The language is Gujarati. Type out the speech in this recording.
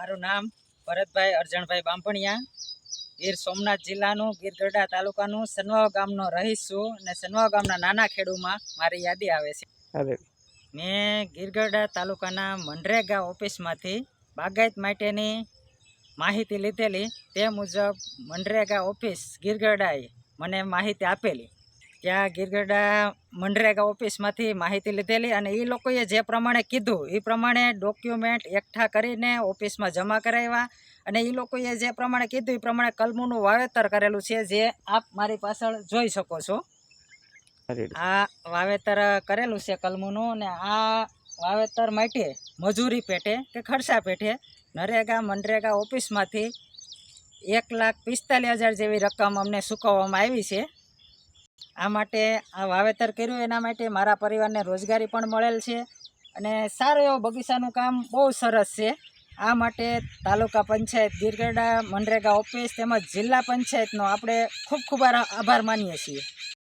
મારું નામ ભરતભાઈ અરજણભાઈ બાંભણિયા ગીર સોમનાથ જિલ્લાનું ગીર ગરડા તાલુકાનું સનવાવ ગામનો રહીશ છું અને સનવાવ ગામના નાના ખેડૂમાં મારી યાદી આવે છે. મેં ગીરગરડા તાલુકાના મનરેગા ઓફિસમાંથી બાગાયત માટેની માહિતી લીધેલી. તે મુજબ મનરેગા ઓફિસ ગીરગરડાએ મને માહિતી આપેલી. ત્યાં ગીરગઢડા મનરેગા ઓફિસમાંથી માહિતી લીધેલી અને એ લોકોએ જે પ્રમાણે કીધું એ પ્રમાણે ડોક્યુમેન્ટ એકઠા કરીને ઓફિસમાં જમા કરાવ્યા અને એ લોકોએ જે પ્રમાણે કીધું એ પ્રમાણે કલમુનું વાવેતર કરેલું છે જે આપ મારી પાછળ જોઈ શકો છો. આ વાવેતર કરેલું છે કલમુનું અને આ વાવેતર માટે મજૂરી પેટે કે ખર્ચા પેટે નરેગા મનરેગા ઓફિસમાંથી એક લાખ પિસ્તાલીસ હજાર જેવી રકમ અમને ચૂકવવામાં આવી છે. આ માટે આ વાવેતર કર્યું, એના માટે મારા પરિવારને રોજગારી પણ મળેલ છે અને સારો એવો બગીચાનું કામ બહુ સરસ છે. આ માટે તાલુકા પંચાયત ગીરગઢડા મનરેગા ઓફિસ તેમજ જિલ્લા પંચાયતનો આપણે ખૂબ ખૂબ આભાર માનીએ છીએ.